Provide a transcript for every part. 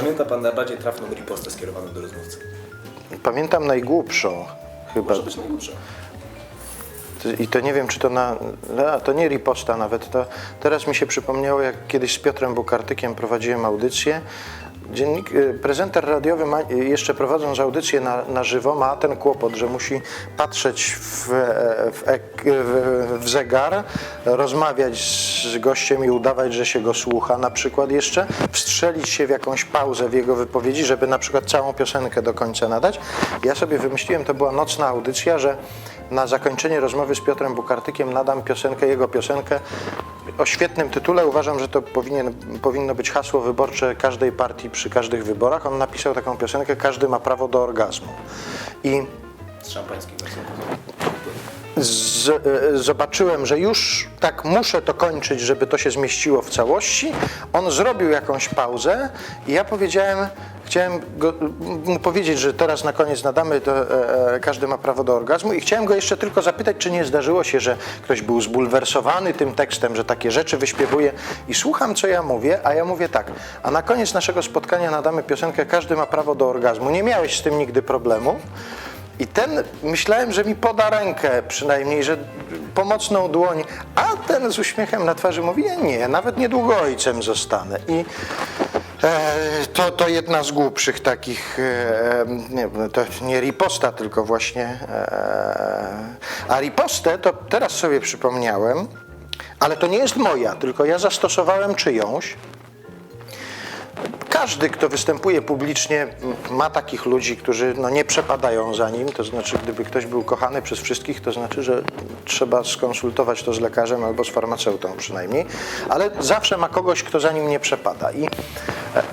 pamięta pan najbardziej trafną ripostę skierowaną do rozmówcy? Pamiętam najgłupszą chyba. Może być najlepsza. I to nie wiem, czy to na. No, to nie riposta nawet. To teraz mi się przypomniało, jak kiedyś z Piotrem Bukartykiem prowadziłem audycję. Dziennik, y, prezenter radiowy ma, y, jeszcze prowadząc audycję na, na żywo ma ten kłopot, że musi patrzeć w, e, w, w zegar, rozmawiać z gościem i udawać, że się go słucha na przykład jeszcze, wstrzelić się w jakąś pauzę w jego wypowiedzi, żeby na przykład całą piosenkę do końca nadać. Ja sobie wymyśliłem, to była nocna audycja, że na zakończenie rozmowy z Piotrem Bukartykiem nadam piosenkę, jego piosenkę o świetnym tytule. Uważam, że to powinien, powinno być hasło wyborcze każdej partii przy każdych wyborach. On napisał taką piosenkę Każdy ma prawo do orgazmu. I Z szampańskim. Z, e, zobaczyłem, że już tak muszę to kończyć, żeby to się zmieściło w całości. On zrobił jakąś pauzę i ja powiedziałem, chciałem go, mu powiedzieć, że teraz na koniec nadamy, to e, e, każdy ma prawo do orgazmu i chciałem go jeszcze tylko zapytać, czy nie zdarzyło się, że ktoś był zbulwersowany tym tekstem, że takie rzeczy wyśpiewuje i słucham, co ja mówię, a ja mówię tak, a na koniec naszego spotkania nadamy piosenkę Każdy ma prawo do orgazmu. Nie miałeś z tym nigdy problemu? I ten myślałem, że mi poda rękę przynajmniej, że pomocną dłoń, a ten z uśmiechem na twarzy mówi, nie, nie nawet niedługo ojcem zostanę. I e, to, to jedna z głupszych takich, e, nie, to nie riposta, tylko właśnie, e, a ripostę to teraz sobie przypomniałem, ale to nie jest moja, tylko ja zastosowałem czyjąś. Każdy, kto występuje publicznie, ma takich ludzi, którzy no, nie przepadają za nim. To znaczy, gdyby ktoś był kochany przez wszystkich, to znaczy, że trzeba skonsultować to z lekarzem albo z farmaceutą przynajmniej, ale zawsze ma kogoś, kto za nim nie przepada. I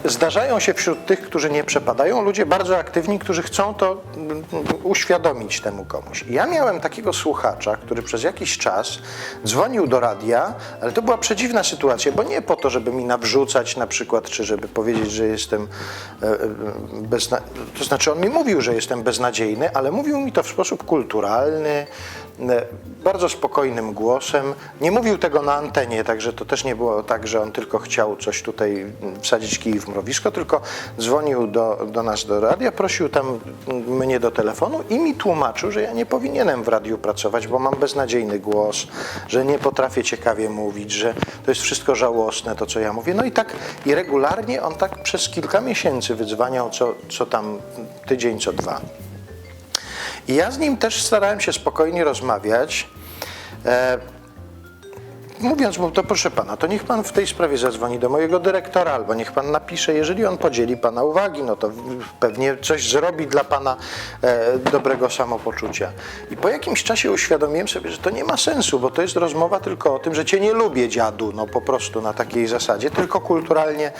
zdarzają się wśród tych, którzy nie przepadają, ludzie bardzo aktywni, którzy chcą to mm, uświadomić temu komuś. Ja miałem takiego słuchacza, który przez jakiś czas dzwonił do radia, ale to była przedziwna sytuacja, bo nie po to, żeby mi nawrzucać na przykład, czy żeby powiedzieć, że jestem e, e, bezna... To znaczy on mi mówił, że jestem beznadziejny, ale mówił mi to w sposób kulturalny, bardzo spokojnym głosem. Nie mówił tego na antenie, także to też nie było tak, że on tylko chciał coś tutaj wsadzić kij w mrowisko, tylko dzwonił do, do nas do radia, prosił tam mnie do telefonu i mi tłumaczył, że ja nie powinienem w radiu pracować, bo mam beznadziejny głos, że nie potrafię ciekawie mówić, że to jest wszystko żałosne, to co ja mówię. No i tak i regularnie on tak przez kilka miesięcy wydzwaniał co, co tam tydzień, co dwa. I ja z nim też starałem się spokojnie rozmawiać. Mówiąc mu to, proszę pana, to niech pan w tej sprawie zadzwoni do mojego dyrektora, albo niech pan napisze, jeżeli on podzieli pana uwagi, no to pewnie coś zrobi dla pana e, dobrego samopoczucia. I po jakimś czasie uświadomiłem sobie, że to nie ma sensu, bo to jest rozmowa tylko o tym, że cię nie lubię, dziadu, no po prostu na takiej zasadzie, tylko kulturalnie,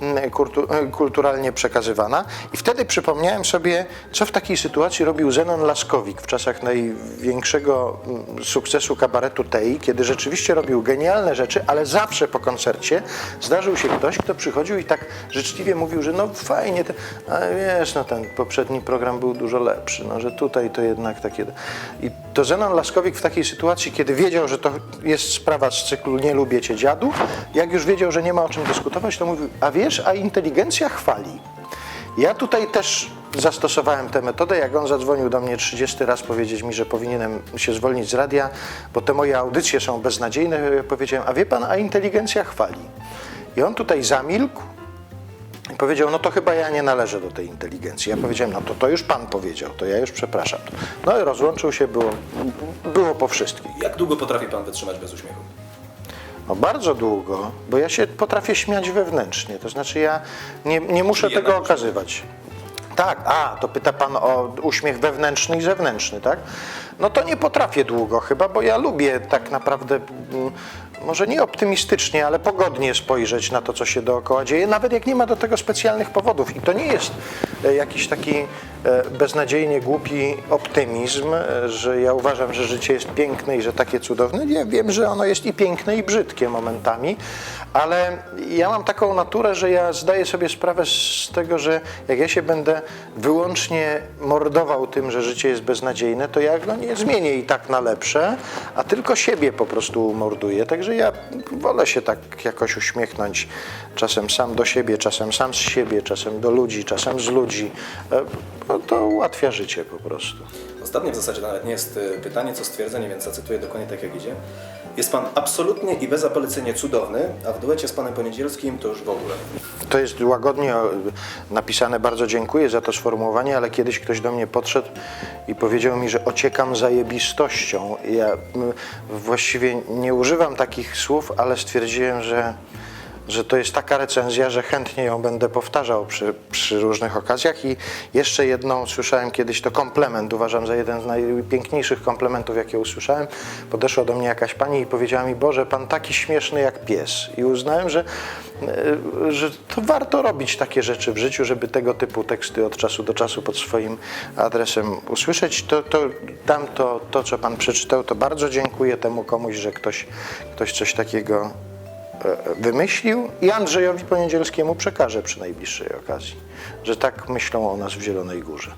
mm, kultu, e, kulturalnie przekazywana. I wtedy przypomniałem sobie, co w takiej sytuacji robił Zenon Laskowik w czasach największego mm, sukcesu kabaretu Tei, kiedy rzeczywiście robił genialne rzeczy, ale zawsze po koncercie zdarzył się ktoś, kto przychodził i tak życzliwie mówił, że no fajnie, ten, ale wiesz, no ten poprzedni program był dużo lepszy, no że tutaj to jednak takie... I to Zenon Laskowik w takiej sytuacji, kiedy wiedział, że to jest sprawa z cyklu Nie lubię cię dziadu, jak już wiedział, że nie ma o czym dyskutować, to mówił, a wiesz, a inteligencja chwali. Ja tutaj też zastosowałem tę metodę, jak on zadzwonił do mnie 30 raz powiedzieć mi, że powinienem się zwolnić z radia, bo te moje audycje są beznadziejne, ja powiedziałem, a wie pan, a inteligencja chwali. I on tutaj zamilkł i powiedział, no to chyba ja nie należę do tej inteligencji. Ja powiedziałem, no to to już pan powiedział, to ja już przepraszam. No i rozłączył się, było, było po wszystkim. Jak długo potrafi pan wytrzymać bez uśmiechu? No bardzo długo, bo ja się potrafię śmiać wewnętrznie, to znaczy ja nie, nie muszę tego okazywać. Tak, a, to pyta pan o uśmiech wewnętrzny i zewnętrzny, tak? No to nie potrafię długo chyba, bo ja lubię tak naprawdę, mm, może nie optymistycznie, ale pogodnie spojrzeć na to, co się dookoła dzieje, nawet jak nie ma do tego specjalnych powodów. I to nie jest e, jakiś taki e, beznadziejnie głupi optymizm, e, że ja uważam, że życie jest piękne i że takie cudowne. Ja wiem, że ono jest i piękne, i brzydkie momentami, ale ja mam taką naturę, że ja zdaję sobie sprawę z tego, że jak ja się będę wyłącznie mordował tym, że życie jest beznadziejne, to ja go nie zmienię i tak na lepsze, a tylko siebie po prostu umorduję. Także że ja wolę się tak jakoś uśmiechnąć, czasem sam do siebie, czasem sam z siebie, czasem do ludzi, czasem z ludzi. E, No to ułatwia życie po prostu. Ostatnie w zasadzie nawet nie jest y, pytanie, co stwierdzenie, więc zacytuję dokładnie tak jak idzie. Jest pan absolutnie i bezapelacyjnie cudowny, a w duecie z panem Poniedzielskim to już w ogóle. To jest łagodnie e, napisane, bardzo dziękuję za to sformułowanie, ale kiedyś ktoś do mnie podszedł i powiedział mi, że ociekam zajebistością. Ja właściwie nie używam takich słów, ale stwierdziłem, że, że to jest taka recenzja, że chętnie ją będę powtarzał przy, przy różnych okazjach. I jeszcze jedną słyszałem kiedyś, to komplement, uważam za jeden z najpiękniejszych komplementów, jakie usłyszałem. Podeszła do mnie jakaś pani i powiedziała mi, Boże, pan taki śmieszny jak pies. I uznałem, że, e, że to warto robić takie rzeczy w życiu, żeby tego typu teksty od czasu do czasu pod swoim adresem usłyszeć. To, to, tamto, to, co pan przeczytał, to bardzo dziękuję temu komuś, że ktoś, ktoś coś takiego wymyślił i Andrzejowi Poniedzielskiemu przekażę przy najbliższej okazji, że tak myślą o nas w Zielonej Górze.